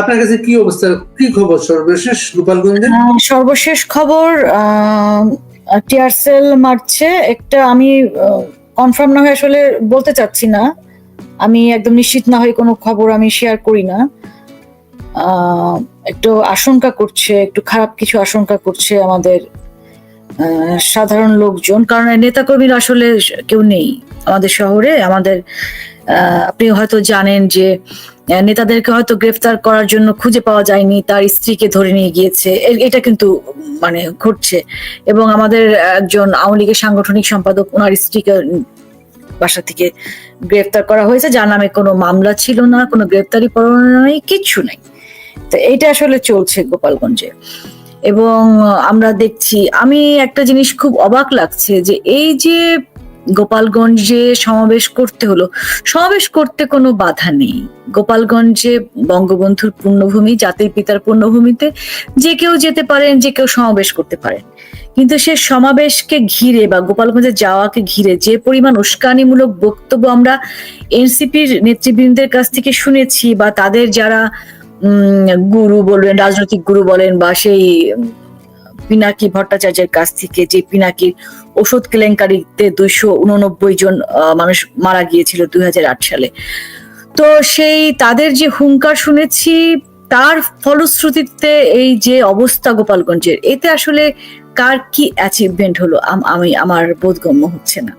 আপনার কাছে কি অবস্থা? কি খবর? সর্বশেষ গোপালগঞ্জে? সর্বশেষ খবর টিআরসেল মারছে। একটা আমি কনফার্ম না হয়ে আসলে বলতে চাচ্ছি না। আমি একদম নিশ্চিত না হয়ে কোনো খবর আমি শেয়ার করি না। একটু আশঙ্কা করছে, একটু খারাপ কিছু আশঙ্কা করছে আমাদের সাধারণ লোকজন। কারণ নেতাকর্মীরা আসলে কেউ নেই আমাদের শহরে। আমাদের আপনি হয়তো জানেন যে নেতাদেরকে হয়তো গ্রেফতার করার জন্য খুঁজে পাওয়া যায়নি, তার স্ত্রীকে ধরে নিয়ে গিয়েছে। এটা কিন্তু মানে ঘটছে। এবং আমাদের একজন আওয়ামী লীগের সাংগঠনিক সম্পাদক ওনার স্ত্রীকে বাসা থেকে গ্রেফতার করা হয়েছে, যার নামে কোনো মামলা ছিল না, কোনো গ্রেফতারি পরোয়ানা নেই, কিচ্ছু নেই। তো এইটা আসলে চলছে গোপালগঞ্জে। এবং আমরা দেখছি, আমি একটা জিনিস খুব অবাক লাগছে যে এই যে গোপালগঞ্জে সমাবেশ করতে হলো। সমাবেশ করতে কোনো বাধা নেই। গোপালগঞ্জে বঙ্গবন্ধুর পূর্ণভূমি, জাতির পিতার পূর্ণভূমিতে যে কেউ যেতে পারেন, যে কেউ সমাবেশ করতে পারেন। কিন্তু সে সমাবেশকে ঘিরে বা গোপালগঞ্জে যাওয়াকে ঘিরে যে পরিমাণ উস্কানিমূলক বক্তব্য আমরা এনসিপির নেতৃবৃন্দের কাছ থেকে শুনেছি বা তাদের যারা গুরু বলবেন, রাজনৈতিক গুরু বলেন বা সেই পিনাকি ভট্টাচার্যের কাছ থেকে যে পিনাকির ওষুধ কেলেঙ্কারিতে দুইশো উননব্বই জন মানুষ মারা গিয়েছিল দুই হাজার আট সালে। তো সেই তাদের যে হুঙ্কার শুনেছি, তার ফলশ্রুতিতে এই যে অবস্থা গোপালগঞ্জের, এতে আসলে কার কি অ্যাচিভমেন্ট হলো? আমি, আমার বোধগম্য হচ্ছে না।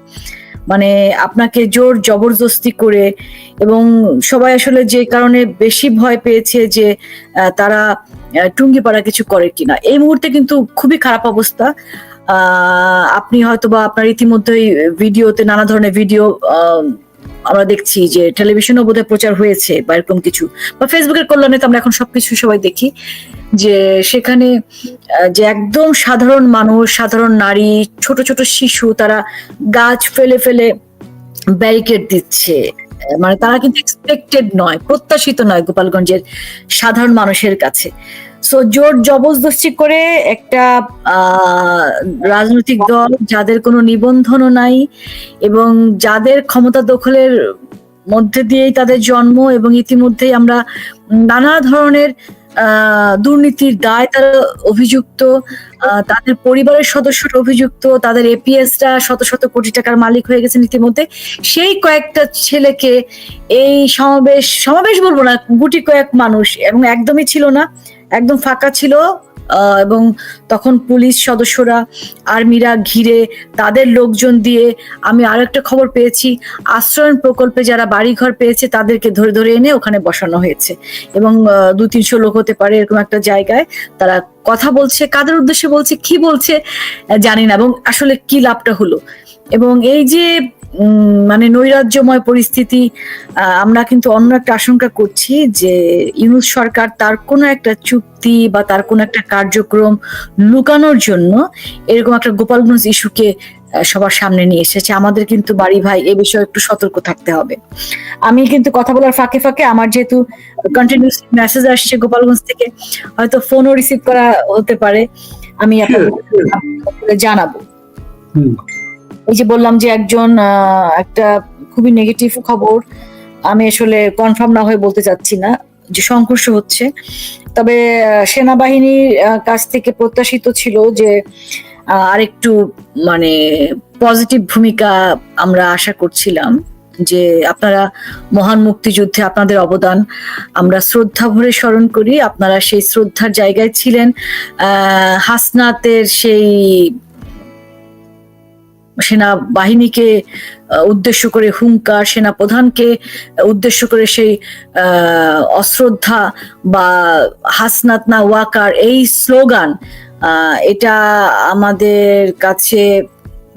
মানে আপনাকে জোর জবরদস্তি করে এবং সবাই আসলে যে কারণে বেশি ভয় পেয়েছে যে তারা আহ, টুঙ্গিপাড়া কিছু করে কিনা। এই মুহূর্তে কিন্তু খুবই খারাপ অবস্থা। আপনি হয়তো বা আপনার ইতিমধ্যেই ভিডিওতে নানা ধরনের ভিডিও আমরা দেখছি যে টেলিভিশনও বোধহয় প্রচার হয়েছে বা এরকম কিছু। বা ফেসবুকের কল্যাণে তো আমরা এখন সবকিছু সবাই দেখি। যে সেখানে যে একদম সাধারণ মানুষ, সাধারণ নারী, ছোট ছোট শিশু, তারা গাছ ফেলে ফেলে ব্যারিকেড দিচ্ছে। মানে তারা কিন্তু এক্সপেক্টেড নয়, প্রত্যাশিত নয় গোপালগঞ্জের সাধারণ মানুষের কাছে। সো জোর জবরদস্তি করে একটা রাজনৈতিক দল যাদের কোনো নিবন্ধনও নাই এবং যাদের ক্ষমতা দখলের মধ্যে দিয়েই তাদের জন্ম এবং ইতিমধ্যেই আমরা নানা ধরনের দুর্নীতির দায় তারা অভিযুক্ত তাদের পরিবারের সদস্যরা অভিযুক্ত, তাদের এপিএসরা শত শত কোটি টাকার মালিক হয়ে গেছেন ইতিমধ্যে। সেই কয়েকটা ছেলেকে এই সমাবেশ সমাবেশ বলব না, গুটি কয়েক মানুষ, এবং একদমই ছিল না, একদম ফাঁকা ছিল। এবং তখন পুলিশ সদস্যরা, আর্মিরা ঘিরে তাদের লোকজন দিয়ে আমি আরও একটা খবর পেয়েছি। আশ্রয়ণ প্রকল্পে যারা বাড়িঘর পেয়েছে তাদেরকে ধরে ধরে এনে ওখানে বসানো হয়েছে। এবং দু তিনশো লোক হতে পারে এরকম একটা জায়গায়। তারা কথা বলছে, কাদের উদ্দেশ্যে বলছে, কি বলছে জানি না। এবং আসলে কি লাভটা হলো? এবং এই যে উম, মানে নৈরাজ্যময় পরিস্থিতি আমরা কিন্তু অন্য একটা আশঙ্কা করছি যে ইউনুস সরকার তার কোনো একটা চুক্তি বা তার কোনো একটা কার্যক্রম লুকানোর জন্য এরকম একটা গোপালগঞ্জ ইস্যুকে সবার সামনে নিয়ে এসেছে। আমাদের কিন্তু বাড়ি ভাই এ বিষয়ে একটু সতর্ক থাকতে হবে। আমি কিন্তু কথা বলার ফাঁকে ফাঁকে আমার যেহেতু কন্টিনিউস মেসেজ আসছে গোপালগঞ্জ থেকে হয়তো ফোনও রিসিভ করা হতে পারে। আমি আপনাদের জানাব। এই যে বললাম যে একজন একটা খুবই নেগেটিভ খবর, আমি আসলে কনফার্ম না হয়ে বলতে চাচ্ছি না যে সংঘর্ষ হচ্ছে। তবে সেনাবাহিনীর কাছ থেকে প্রত্যাশিত ছিল যে আরেকটু মানে পজিটিভ ভূমিকা আমরা আশা করছিলাম যে আপনারা মহান মুক্তিযুদ্ধে আপনাদের অবদান আমরা শ্রদ্ধা ভরে স্মরণ করি। আপনারা সেই শ্রদ্ধার জায়গায় ছিলেন। হাসনাতের সেই সেনা বাহিনীকে উদ্দেশ্য করে হুঙ্কার সেনা প্রধানকে উদ্দেশ্য করে সেই অশ্রদ্ধা বা হাসনাত না ওয়াকার এই স্লোগান এটা আমাদের কাছে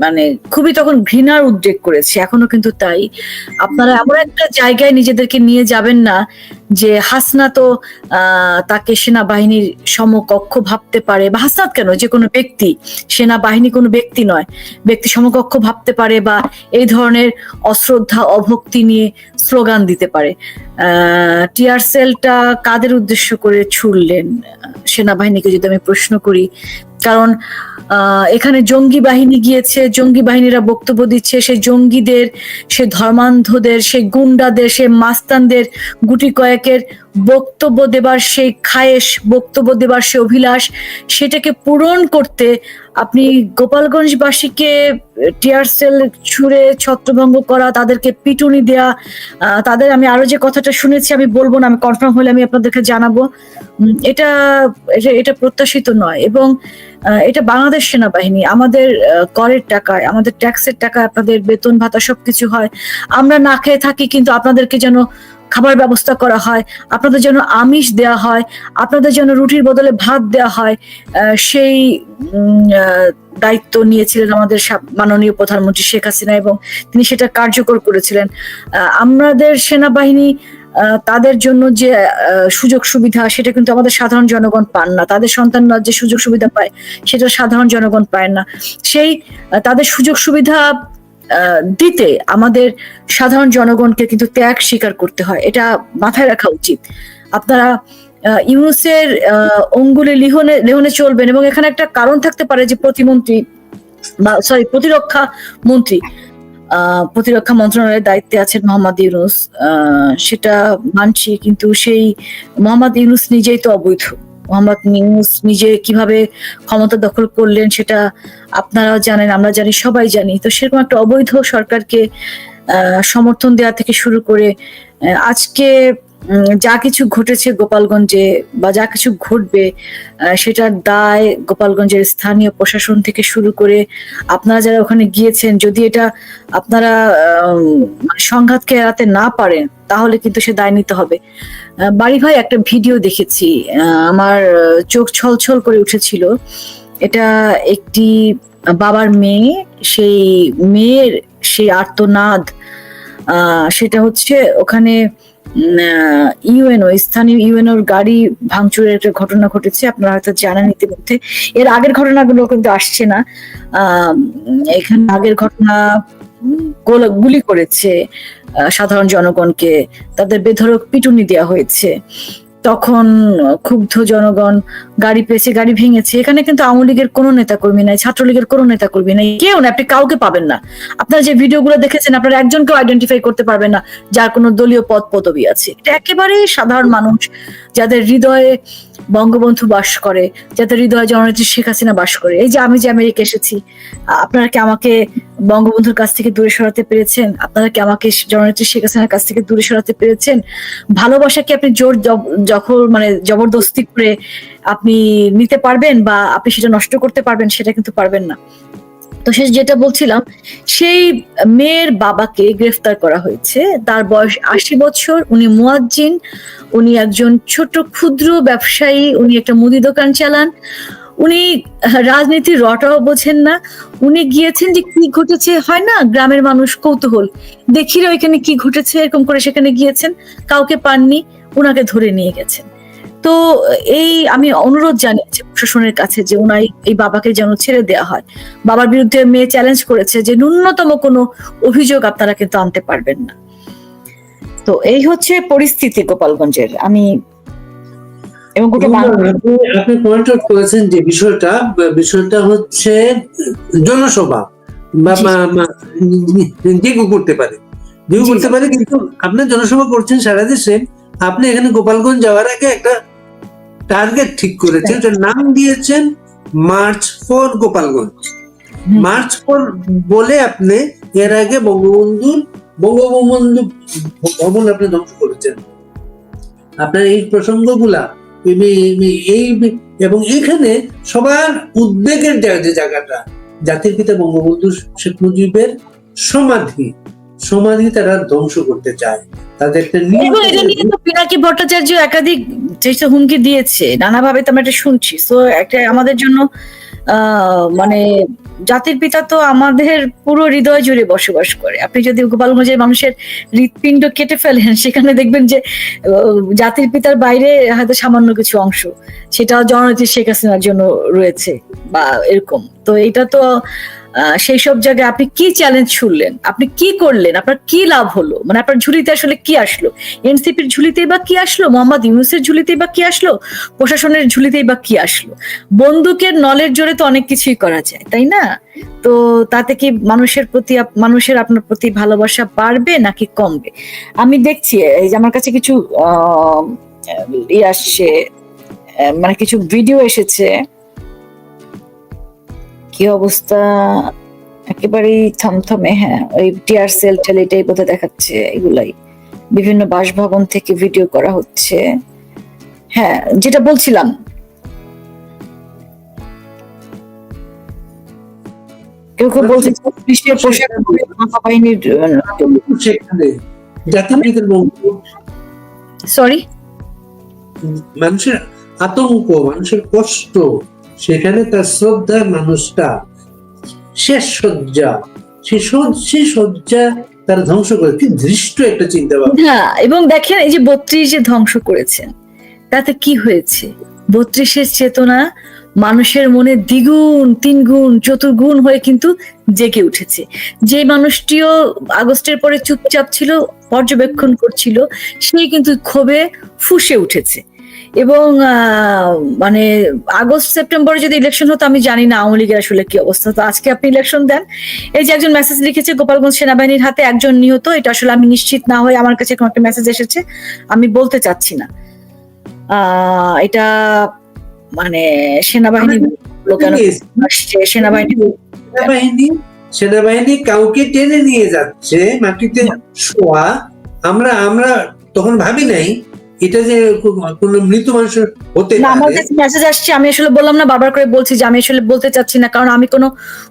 মানে খুবই তখন ঘৃণার উদ্রেক করেছে। এখনও কিন্তু তাই। আপনারা এমন একটা জায়গায় নিজেদেরকে নিয়ে যাবেন না যে হাসনা তো আহ, তাকে সেনাবাহিনীর সমকক্ষ ভাবতে পারে। বা হাসনাত কেন? যে কোনো ব্যক্তি। সেনাবাহিনী কোনো ব্যক্তি নয়। ব্যক্তি সমকক্ষ ভাবতে পারে বা এই ধরনের অশ্রদ্ধা অভক্তি নিয়ে স্লোগান দিতে পারে। টিআর সেলটা কাদের উদ্দেশ্য করে ছুড়লেন? সেনাবাহিনীকে যদি আমি প্রশ্ন করি কারণ এখানে জঙ্গি বাহিনী গিয়েছে, জঙ্গি বাহিনীরা বক্তব্য দিচ্ছে, সে জঙ্গিদের, সে ধর্মান্ধদের, সে গুন্ডাদের, সে মাস্তানদের গুটি কয়েকের বক্তব্য দেবার সেই খায়েশ, বক্তব্য দেবার সেই অভিলাষ, সেটাকে পূরণ করতে আপনি গোপালগঞ্জবাসীকে টিয়ার সেল ছুঁড়ে ছত্রভঙ্গ করা, তাদেরকে পিটুনি দেয়া তাদের আমি আরও যে কথাটা শুনেছি আমি বলব না, আমি কনফার্ম হলে আমি আপনাদেরকে জানাব। এটা এটা প্রত্যাশিত নয় এবং এটা বাংলাদেশ সেনাবাহিনী, আমাদের করের টাকায়, আমাদের ট্যাক্সের টাকায় আপনাদের বেতন ভাতা সবকিছু হয়। আমরা না খেয়ে থাকি কিন্তু আপনাদেরকে যেন খাবার ব্যবস্থা করা হয়, আপনাদের জন্য আমিষ দেওয়া হয়, আপনাদের জন্য রুটির বদলে ভাত দেওয়া হয় সেই দায়িত্ব নিয়েছিলেন আমাদের মাননীয় প্রধানমন্ত্রী শেখ হাসিনা এবং তিনি সেটা কার্যকর করেছিলেন। আমাদের সেনাবাহিনী তাদের জন্য যে সুযোগ সুবিধা সেটা কিন্তু আমাদের সাধারণ জনগণ পান না। তাদের সন্তানরা যে সুযোগ সুবিধা পায়, সেটা সাধারণ জনগণ পায় না। সেই তাদের সুযোগ সুবিধা দিতে আমাদের সাধারণ জনগণকে কিন্তু ত্যাগ স্বীকার করতে হয়। এটা মাথায় রাখা উচিত। আপনারা ইউনুসের অঙ্গুলে লিহনে, লেহনে চলবেন এবং এখানে একটা কারণ থাকতে পারে যে প্রতিমন্ত্রী বা সরি প্রতিরক্ষা মন্ত্রী প্রতিরক্ষা মন্ত্রণালয়ের দায়িত্বে আছেন মোহাম্মদ ইউনুস। সেটা মানছি, কিন্তু সেই মোহাম্মদ ইউনুস নিজেই তো অবৈধ। মোহাম্মদ নিউজ নিজে কীভাবে ক্ষমতা দখল করলেন সেটা আপনারাও জানেন, আমরা জানি, সবাই জানি। তো সেরকম একটা অবৈধ সরকারকে সমর্থন দেওয়া থেকে শুরু করে আজকে যা কিছু ঘটেছে গোপালগঞ্জে বা যা কিছু ঘটবে সেটার দায় গোপালগঞ্জের স্থানীয় প্রশাসন থেকে শুরু করে আপনারা যারা ওখানে গিয়েছেন, যদি এটা আপনারা মানে সংঘাতকে এড়াতে না পারেন, তাহলে কিন্তু সে দায় নিতে হবে। বাড়ি ভাই, একটা ভিডিও দেখেছি আমার চোখ ছলছল করে উঠেছিল। এটা একটি বাবার মেয়ে, সেই মেয়ের সেই আর্তনাদ সেটা হচ্ছে ওখানে ইউএনও, স্থানীয় ইউএনওর গাড়ি ভাঙচুরের একটা ঘটনা ঘটেছে, আপনারা হয়তো জানেন ইতিমধ্যে। এর আগের ঘটনাগুলো কিন্তু আসছে না। এখানে আগের ঘটনা গুলি করেছে সাধারণ জনগণকে। তাদের বেধরক পিটুনি দেওয়া হয়েছে। তখন ক্ষুব্ধ জনগণ, গাড়ি পেয়েছে, গাড়ি ভেঙেছে। এখানে কিন্তু আওয়ামী লীগের কোনো নেতাকর্মী নাই, ছাত্রলীগের কোনো নেতাকর্মী নাই, কেউ না আপনি কাউকে পাবেন না। আপনারা যে ভিডিওগুলো দেখেছেন, আপনারা একজনকেও আইডেন্টিফাই করতে পারবেন না, যার কোনো দলীয় পদ, পদবি আছে। এটা একেবারেই সাধারণ মানুষ যাদের হৃদয়ে বঙ্গবন্ধু বাস করে, যাদের হৃদয়ে জননেত্রী শেখ হাসিনা বাস করে। এই যে আমি যে আমেরিকা এসেছি, আপনারা কি আমাকে বঙ্গবন্ধুর কাছ থেকে দূরে সরাতে পেরেছেন? আপনারা কি আমাকে জননেত্রী শেখ হাসিনার কাছ থেকে দূরে সরাতে পেরেছেন? ভালোবাসা কি আপনি জোর যখন মানে জবরদস্তি করে আপনি নিতে পারবেন বা আপনি সেটা নষ্ট করতে পারবেন, সেটা কিন্তু পারবেন না। তো সে যেটা বলছিলাম, সেই মেয়ের বাবাকে গ্রেফতার করা হয়েছে। তার বয়স আশি বছর, উনি মুয়াজ্জিন, উনি একজন ছোট ক্ষুদ্র ব্যবসায়ী, উনি একটা মুদি দোকান চালান। উনি রাজনীতির রটাও বোঝেন না। উনি গিয়েছেন যে কি ঘটেছে, হয় না গ্রামের মানুষ কৌতূহল। দেখি রে ওইখানে কি ঘটেছে, এরকম করে সেখানে গিয়েছেন, কাউকে পাননি ওনাকে ধরে নিয়ে গেছেন। তো এই আমি অনুরোধ জানিয়েছি প্রশাসনের কাছে যে ওনার এই- বাবাকে যেন ছেড়ে দেওয়া হয়। বাবার বিরুদ্ধে মেয়ে চ্যালেঞ্জ করেছে যে ন্যূনতম কোনো অভিযোগ আপনারা কিন্তু আনতে পারবেন না। তো এই হচ্ছে পরিস্থিতি গোপালগঞ্জের। আমি এবং গোটা আপনি পয়েন্ট আউট করেছেন যে বিষয়টা বিষয়টা হচ্ছে জনসভা। যে করতে পারে। যে করতে পারে কিন্তু আপনি জনসভা করছেন সারা দেশে। আপনি এখানে গোপালগঞ্জ যাওয়ার আগে একটা টার্গেট ঠিক করেছেন। ওটার নাম দিয়েছেন march for Gopalganj. March for বলে আপনি এর আগে বঙ্গবন্ধুর বঙ্গবন্ধু ভবন আপনি ধ্বংস করেছেন। আপনার এই প্রসঙ্গগুলা এই- এবং এখানে সবার উদ্বেগের যে জায়গাটা জাতির পিতা বঙ্গবন্ধু শেখ মুজিবের সমাধি সমাধি তারা ধ্বংস করতে চায়। তাদের একটা এটা নিয়ে তো পিনাকি ভট্টাচার্য একাধিক চেষ্টা হুমকি দিয়েছে নানাভাবে তো আমরা এটা শুনছি। তো একটা আমাদের জন্য মানে জাতির পিতা তো আমাদের পুরো হৃদয় জুড়ে বসবাস করে। আপনি যদি গোপাল গোপালগঞ্জের মানুষের হৃৎপিণ্ড কেটে ফেলেন সেখানে দেখবেন যে জাতির পিতার বাইরে হয়তো সামান্য কিছু অংশ সেটা জননেত্রী শেখ হাসিনার জন্য রয়েছে বা এরকম। তো এটা তো সেই সব জায়গায় আপনি কি চ্যালেঞ্জ ছুড়লেন আপনি কি করলেন? আপনার কি লাভ হলো? মানে আপনার ঝুলিতে আসলে কি আসলো? এনসিপির ঝুলিতেই বা কি আসলো? মোহাম্মদ ইউনুসের ঝুলিতেই বা কি আসলো? প্রশাসনের ঝুলিতেই বা কি আসলো? বন্দুকের নলের জোরে তো অনেক কিছুই করা যায় তাই না? তো তাতে কি মানুষের প্রতি মানুষের আপনার প্রতি ভালোবাসা বাড়বে নাকি কমবে? আমি দেখছি এই যে আমার কাছে কিছু ই আসছে আহ, মানে কিছু ভিডিও এসেছে। কি অবস্থা? একেবারেই থমথমে হ্যাঁ ওই টিয়ার সেল টেল এটাই বোধহয় দেখাচ্ছে এগুলাই। বিভিন্ন বাসভবন থেকে ভিডিও করা হচ্ছে। হ্যাঁ যেটা বলছিলাম। কেউ কেউ বলছে পুলিশের পোশাক বাহিনীর সরি মানুষের আতঙ্ক মানুষের কষ্ট। সেখানে তার শ্রদ্ধার মানুষটা শেষ শয্যা সে সজ্জা তার ধ্বংস করে। কি দৃষ্ট একটা চিন্তা ভাবনা এবং দেখেন এই যে বত্রিশ যে ধ্বংস করেছেন, তাতে কি হয়েছে? বত্রিশের চেতনা মানুষের মনে দ্বিগুণ, তিনগুণ, চতুর্গুণ হয়ে কিন্তু জেগে উঠেছে। যে মানুষটিও আগস্টের পরে চুপচাপ ছিল, পর্যবেক্ষণ করছিল, সে কিন্তু ক্ষোভে ফুসে উঠেছে। এবং মানে আগস্ট সেপ্টেম্বরে যদি ইলেকশন হতো আমি জানি না আওয়ামী লীগের আসলে কি অবস্থা। তো আজকে আপনি ইলেকশন দেন। এই যে একজন মেসেজ লিখেছে গোপালগঞ্জ সেনাবাহিনীর হাতে একজন নিহত এটা আসলে আমি নিশ্চিত না হয়ে আমার কাছে কোনো একটা মেসেজ এসেছে। আমি বলতে চাচ্ছি না। আহ, এটা মানে সেনাবাহিনী সেনাবাহিনী সেনাবাহিনী সেনাবাহিনী কাউকে টেনে নিয়ে যাচ্ছে মাটিতে শোয়া। আমরা আমরা তখন ভাবি নাই এটা যে কোনো মৃত মানুষের হতে আমার কাছে মেসেজ আসছে আমি আসলে বললাম না বারবার করে বলছি যে আমি আসলে বলতে চাচ্ছি না কারণ আমি কোনো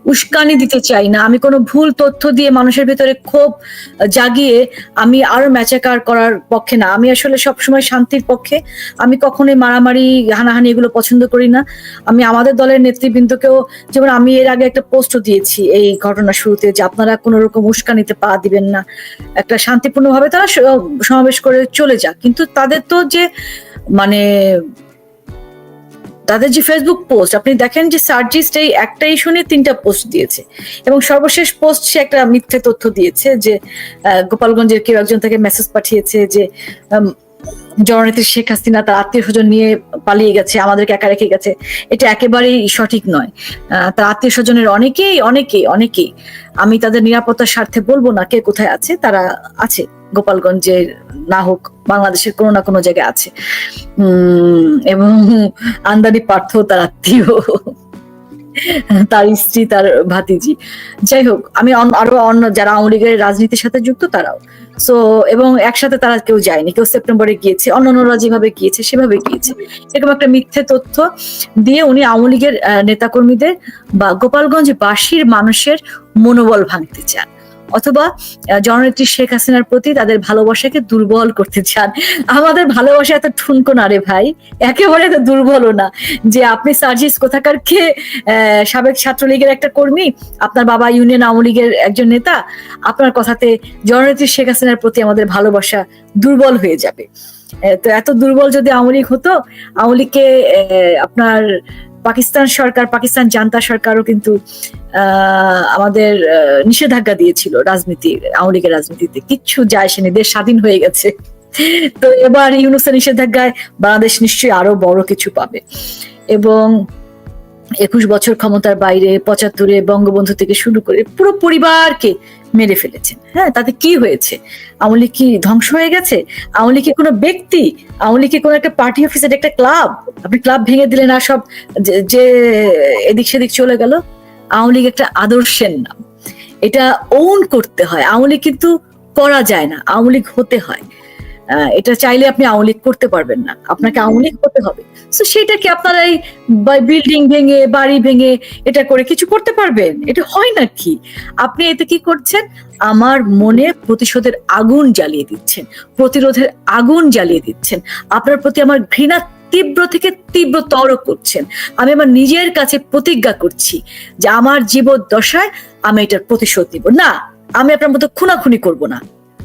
উস্কানি দিতে চাই না আমি কোনো ভুল তথ্য দিয়ে মানুষের ভিতরে ক্ষোভ জাগিয়ে আমি আরও ম্যাচাকার করার পক্ষে না। আমি আসলে সবসময় শান্তির পক্ষে আমি কখনোই মারামারি হানাহানি এগুলো পছন্দ করি না। আমি আমাদের দলের নেতৃবৃন্দকেও যেমন আমি এর আগে একটা পোস্টও দিয়েছি এই ঘটনা শুরুতে যে আপনারা কোনো রকম উস্কানিতে পা দিবেন না। একটা শান্তিপূর্ণভাবে তারা সমাবেশ করে চলে যাক কিন্তু তাদের তো যে মানে তাদের যে ফেসবুক পোস্ট আপনি দেখেন যে সার্জিস্ট এই একটা ইস্যু নিয়ে তিনটা পোস্ট দিয়েছে। এবং সর্বশেষ পোস্ট সে একটা মিথ্যে তথ্য দিয়েছে যে গোপালগঞ্জের কেউ একজন থেকে মেসেজ পাঠিয়েছে যে জননেত্রী শেখ হাসিনা তার আত্মীয় স্বজন নিয়ে পালিয়ে গেছে, আমাদেরকে একা রেখে গেছে। এটা একেবারেই সঠিক নয়। তার আত্মীয় স্বজনের অনেকেই অনেকেই অনেকেই, আমি তাদের নিরাপত্তার স্বার্থে বলব না কে কোথায় আছে, তারা আছে। গোপালগঞ্জের না হোক, বাংলাদেশের কোনো না কোনো জায়গায় আছে। এবং আন্দানি পার্থ তার আত্মীয়, তার স্ত্রী, তার ভাতিজি। যাই হোক, আমি আরও অন্য যারা আওয়ামী লীগের রাজনীতির সাথে যুক্ত তারাও। সো এবং একসাথে তারা কেউ যায়নি, কেউ সেপ্টেম্বরে গিয়েছে, অন্যান্যরা যেভাবে গিয়েছে, সেভাবে গিয়েছে। এরকম একটা মিথ্যে তথ্য দিয়ে উনি আওয়ামী লীগের নেতাকর্মীদের বা গোপালগঞ্জ বাসীর মানুষের মনোবল ভাঙতে চান। অথবা জননেত্রী শেখ হাসিনার প্রতি তাদের ভালোবাসাকে দুর্বল করতে চান। আমাদের ভালোবাসা এত ঠুনকো না রে ভাই। একেবারে এত দুর্বলও না। যে আপনি সার্জিস কোথাকার কে সাবেক ছাত্রলীগের একটা কর্মী, আপনার বাবা ইউনিয়ন আওয়ামী লীগের একজন নেতা, আপনার কথাতে জননেত্রী শেখ হাসিনার প্রতি আমাদের ভালোবাসা দুর্বল হয়ে যাবে। তো এত দুর্বল যদি আওয়ামী লীগ হতো, আওয়ামী লীগকে আপনার পাকিস্তান সরকার, পাকিস্তান জান্তা সরকারও কিন্তু আমাদের নিষেধাজ্ঞা দিয়েছিল রাজনীতি, আওয়ামী লীগের রাজনীতিতে। কিচ্ছু যায় আসেনি দেশ স্বাধীন হয়ে গেছে। তো এবার ইউনুসের নিষেধাজ্ঞায় বাংলাদেশ নিশ্চয়ই আরও বড় কিছু পাবে। এবং একুশ বছর ক্ষমতার বাইরে পঁচাত্তরে বঙ্গবন্ধু থেকে শুরু করে পুরো পরিবারকে মেরে ফেলেছেন হ্যাঁ তাতে কি হয়েছে? আওয়ামী কি ধ্বংস হয়ে গেছে? আওয়ামী কি কোনো ব্যক্তি? আওয়ামী লীগ কি কোনো একটা পার্টি অফিসের একটা ক্লাব আপনি ক্লাব ভেঙে দিলেন আর সব যে- এদিক সেদিক চলে গেল? আওয়ামী লীগ একটা আদর্শের নাম। এটা ওন করতে হয়। আওয়ামী কিন্তু করা যায় না। আওয়ামী হতে হয়। এটা চাইলে আপনি আওয়ামী করতে পারবেন না। আপনাকে আওয়ামী লীগ হবে। তো সেটাকে আপনারা এই বিল্ডিং ভেঙে, বাড়ি ভেঙে, এটা করে কিছু করতে পারবেন। এটা হয় নাকি আপনি এতে কি করছেন? আমার মনে প্রতিশোধের আগুন জ্বালিয়ে দিচ্ছেন। প্রতিরোধের আগুন জ্বালিয়ে দিচ্ছেন। আপনার প্রতি আমার ঘৃণা তীব্র থেকে তীব্রতর করছেন। আমি আমার নিজের কাছে প্রতিজ্ঞা করছি যে আমার জীবদ্দশায় আমি এটার প্রতিশোধ নিব। না, আমি আপনার মতো খুনাখুনি করব না।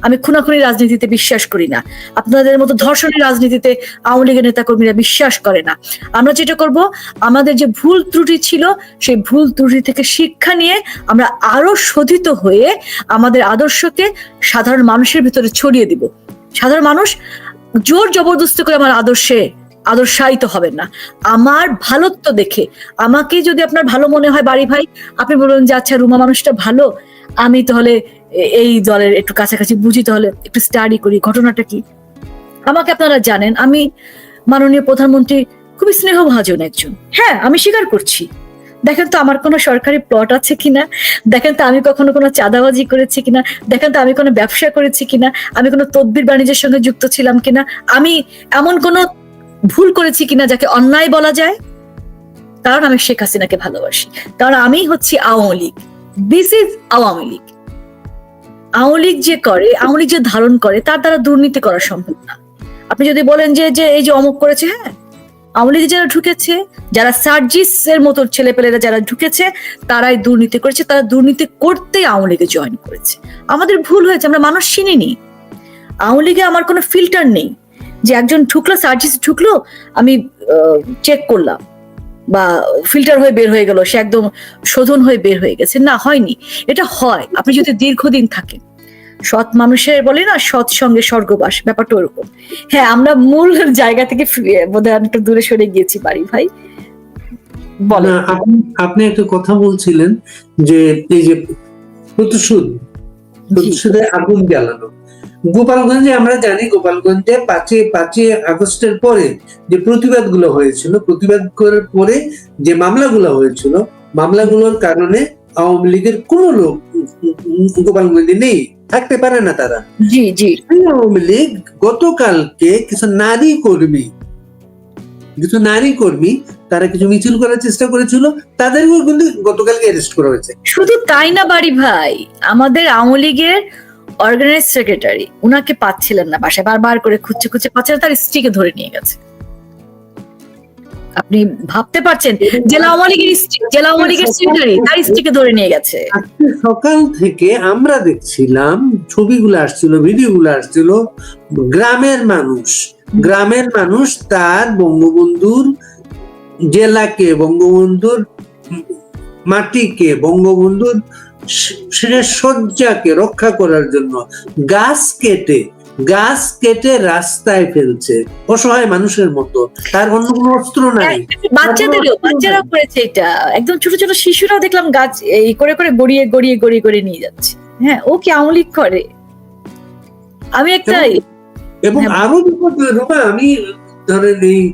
আমি খুনাখুনি রাজনীতিতে বিশ্বাস করি না। আপনাদের মতো ধর্ষণের রাজনীতিতে আওয়ামী লীগের নেতাকর্মীরা বিশ্বাস করে না। আমরা যেটা করব, আমাদের যে ভুল ত্রুটি ছিল, সেই ভুল ত্রুটি থেকে শিক্ষা নিয়ে আমরা আরও শোধিত হয়ে আমাদের আদর্শকে সাধারণ মানুষের ভিতরে ছড়িয়ে দিব। সাধারণ মানুষ জোর জবরদস্তি করে আমার আদর্শে আদর্শায়িত হবেন না। আমার ভালোত্ব দেখে, আমাকে যদি আপনার ভালো মনে হয় বাড়ি ভাই, আপনি বলবেন যে আচ্ছা রুমা, মানুষটা ভালো? আমি তাহলে এই দলের একটু কাছাকাছি বুঝি তাহলে একটু স্টাডি করি, ঘটনাটা কি? আমাকে আপনারা জানেন, আমি মাননীয় প্রধানমন্ত্রী খুবই স্নেহভাজন একজন। হ্যাঁ আমি স্বীকার করছি। দেখেন তো আমার কোনো সরকারি প্লট আছে কিনা? দেখেন তো আমি কখনো কোনো চাঁদাবাজি করেছি কিনা? দেখেন তো আমি কোনো ব্যবসা করেছি কিনা? আমি কোনো তদ্বির বাণিজ্যের সঙ্গে যুক্ত ছিলাম কিনা? আমি এমন কোনো ভুল করেছি কিনা যাকে অন্যায় বলা যায়? কারণ আমি শেখ হাসিনাকে ভালোবাসি। কারণ আমি হচ্ছি আওয়ামী লীগ। দিস ইজ আওয়ামী লীগ আওয়ামী লীগ যে করে আওয়ামী লীগ যে ধারণ করে, তার দ্বারা দুর্নীতি করা সম্ভব না। আপনি যদি বলেন যে যে এই যে অমুক করেছে হ্যাঁ আওয়ামী লীগে যারা ঢুকেছে, যারা সার্জিস এর মতো ছেলেপেলেরা যারা ঢুকেছে, তারাই দুর্নীতি করেছে, তারা দুর্নীতি করতেই আওয়ামী লীগে জয়েন করেছে। আমাদের ভুল হয়েছে, আমরা মানুষ চিনিনি। আওয়ামী লীগে আমার কোনো ফিল্টার নেই যে একজন ঢুকলো, সার্জিস ঢুকলো, আমি চেক করলাম। বা ফিল্টার হয়ে বের হয়ে গেল সে একদম শোধন হয়ে বের হয়ে গেছে। না হয়নি। এটা হয়। আপনি যদি দীর্ঘদিন থাকেন সৎ মানুষের বলে না সৎ সঙ্গে স্বর্গবাস ব্যাপারটা ওরকম। হ্যাঁ আমরা মূল জায়গা থেকে বোধহয় একটু দূরে সরে গিয়েছি বাড়ি ভাই। বলেন। আপনি আপনি একটা কথা বলছিলেন যে এই যে প্রতিশোধ প্রতিশোধে আগুন জ্বালানো। গোপালগঞ্জে আমরা জানি গোপালগঞ্জে পাঁচই পাঁচই আগস্টের পরে যে প্রতিবাদগুলো হয়েছিল প্রতিবাদ করার পরে যে মামলাগুলো হয়েছিল মামলাগুলোর কারণে আওয়ামী লীগের কোন লোক গোপালগঞ্জে নেই থাকতে পারে না তারা। জি জি। আওয়ামী লীগ গতকালকে কিছু নারী কর্মী কিছু নারী কর্মী তারা কিছু মিছিল করার চেষ্টা করেছিল তাদেরকেও কিন্তু গতকালকে অ্যারেস্ট করা হয়েছে। শুধু তাই না বাড়ি ভাই আমাদের আওয়ামী লীগের অর্গানাইজ সেক্রেটারি উনাকে পাচ্ছিলেন না বাসায় বারবার করে খুঁজছে খুঁজছে পাচ্ছে তার স্ত্রীকে ধরে নিয়ে গেছে। আপনি ভাবতে পারছেন জেলা আওয়ামী লীগের জেলা আওয়ামী লীগের সেক্রেটারি তার স্ত্রীকে ধরে নিয়ে গেছে। সকাল থেকে আমরা দেখছিলাম ছবিগুলো আসছিল ভিডিওগুলো আসছিল গ্রামের মানুষ গ্রামের মানুষ তার বঙ্গবন্ধুর জেলাকে বঙ্গবন্ধুর মাটিকে বঙ্গবন্ধুর শয্যাকে রক্ষা করার জন্য গাছ কেটে গাছ কেটে রাস্তায় ফেলছে। অসহায় মানুষের মতো। তার অন্য কোনো অস্ত্র নাই। বাচ্চাদেরও বাচ্চারাও করেছে এটা। একদম ছোট ছোট শিশুরাও দেখলাম গাছ এই করে করে গড়িয়ে গড়িয়ে গড়িয়ে গড়িয়ে নিয়ে যাচ্ছে। হ্যাঁ ও কি আওয়ামী করে? আমি একটা এবং হ্যাঁ। আরও বিপদ রূপা আমি ধরেন এই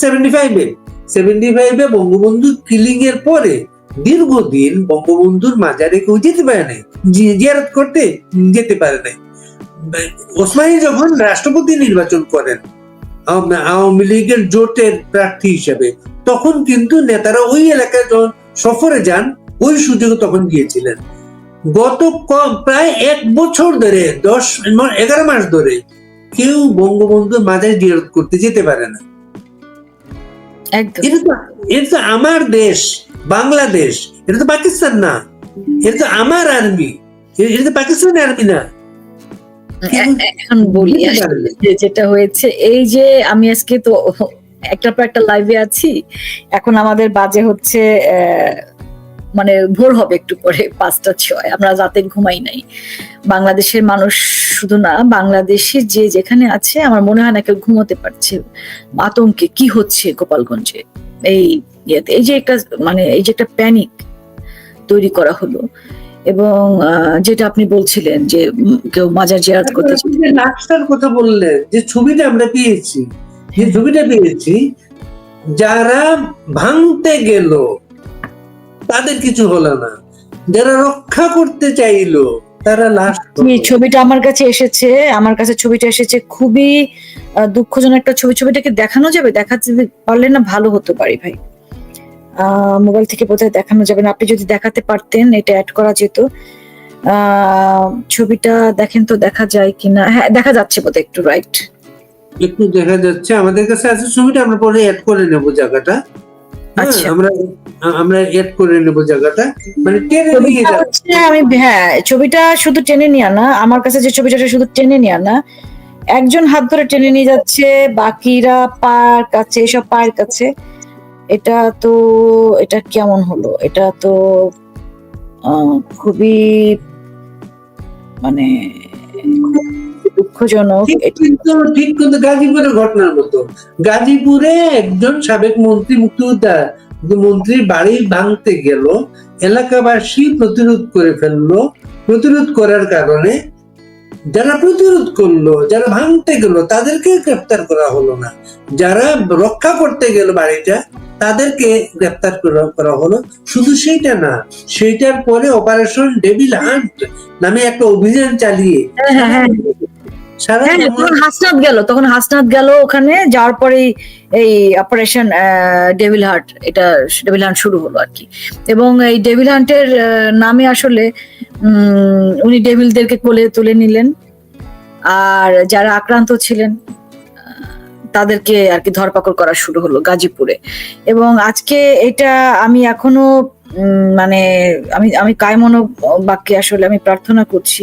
সেভেন্টি ফাইভে সেভেন্টি ফাইভে বঙ্গবন্ধু কিলিং এর পরে দীর্ঘদিন বঙ্গবন্ধুর মাজারে কেউ যেতে পারে নাই জিয়ারত করতে যেতে পারে নাই। ওসমানী যখন রাষ্ট্রপতি নির্বাচন করেন আওয়ামী লীগের জোটের প্রার্থী হিসেবে তখন কিন্তু নেতারা ওই এলাকায় যখন সফরে যান ওই সুযোগে তখন গিয়েছিলেন। গত ক- প্রায় এক বছর ধরে দশ এগারো মাস ধরে কেউ বঙ্গবন্ধুর মাজারে জিয়ারত করতে যেতে পারে না। এটা তো আমার দেশ বাংলাদেশ এটা তো পাকিস্তান না। এটা তো আমার আর্মি এটা তো পাকিস্তান আর্মি না। এখন বলি যেটা হয়েছে এই যে আমি আজকে তো একটার পর একটা লাইভে আছি এখন আমাদের বাজে হচ্ছে মানে ভোর হবে একটু পরে পাঁচটা ছয়। আমরা রাতে ঘুমাই নাই। বাংলাদেশের মানুষ শুধু না বাংলাদেশে যে যেখানে আছে আমার মনে হয় না কেউ ঘুমোতে পারছে। আতঙ্কে কি হচ্ছে গোপালগঞ্জে? এই ইয়েতে এই যে একটা মানে এই যে একটা প্যানিক তৈরি করা হলো। এবং যেটা আপনি বলছিলেন যে কেউ মাজার জিয়ারত করতে আপনি কথা বললেন যে ছবিটা আমরা পেয়েছি যে ছবিটা পেয়েছি যারা ভাঙতে গেল তাদের কিছু হলো না। যারা রক্ষা করতে চাইলো তারা লাশ ছবিটা আমার কাছে এসেছে আমার কাছে ছবিটা এসেছে খুবই দুঃখজনক একটা ছবি। ছবিটাকে দেখানো যাবে? দেখাতে পারলে না ভালো হতো পারি ভাই? মোবাইল থেকে বোধহয় দেখানো যাবে না। আপনি যদি দেখাতে পারতেন এটা অ্যাড করা যেত। ছবিটা দেখেন তো দেখা যায় কিনা। হ্যাঁ দেখা যাচ্ছে বোধহয় একটু রাইট একটু দেখা যাচ্ছে। আমাদের কাছে আছে ছবিটা আমরা পরে অ্যাড করে নেব জায়গাটা। হ্যাঁ, আচ্ছা। আমরা আমরা করে নেব জায়গাটা। মানে টেনে নিয়ে আমি হ্যাঁ ছবিটা শুধু টেনে নিয়ে না আমার কাছে যে ছবিটা শুধু টেনে নিয়ে না একজন হাত ধরে টেনে নিয়ে যাচ্ছে বাকিরা পায়ের কাছে এসব পায়ের কাছে এটা তো এটা কেমন হলো? এটা তো খুবই মানে দুঃখজনক। ঠিক কিন্তু গাজীপুরের ঘটনার মতো। গাজীপুরে একজন সাবেক মন্ত্রী মুক্তিযোদ্ধা মন্ত্রীর বাড়ি ভাঙতে গেল এলাকাবাসী প্রতিরোধ করে ফেলল। প্রতিরোধ করার কারণে যারা প্রতিরোধ করল যারা ভাঙতে গেল তাদেরকে গ্রেপ্তার করা হলো না। যারা রক্ষা করতে গেল বাড়িটা তাদেরকে গ্রেপ্তার করা- হলো। শুধু সেইটা না সেইটার পরে অপারেশন ডেভিল হান্ট নামে একটা অভিযান চালিয়ে হ্যাঁ হ্যাঁ হ্যাঁ। তখন হাসনাত গেল তখন হাসনাত গেল ওখানে যাওয়ার পরেই এই অপারেশন ডেভিল হার্ট এটা ডেভিল হান্ট শুরু হলো আর কি। এবং এই ডেভিল হান্টের নামে আসলে উম, উনি ডেভিলদেরকে কোলে তুলে নিলেন। আর যারা আক্রান্ত ছিলেন তাদেরকে আর কি ধরপাকড় করা শুরু হলো গাজীপুরে। এবং আজকে এটা আমি এখনও মানে আমি আমি কায়মনো বাক্যে আসলে আমি প্রার্থনা করছি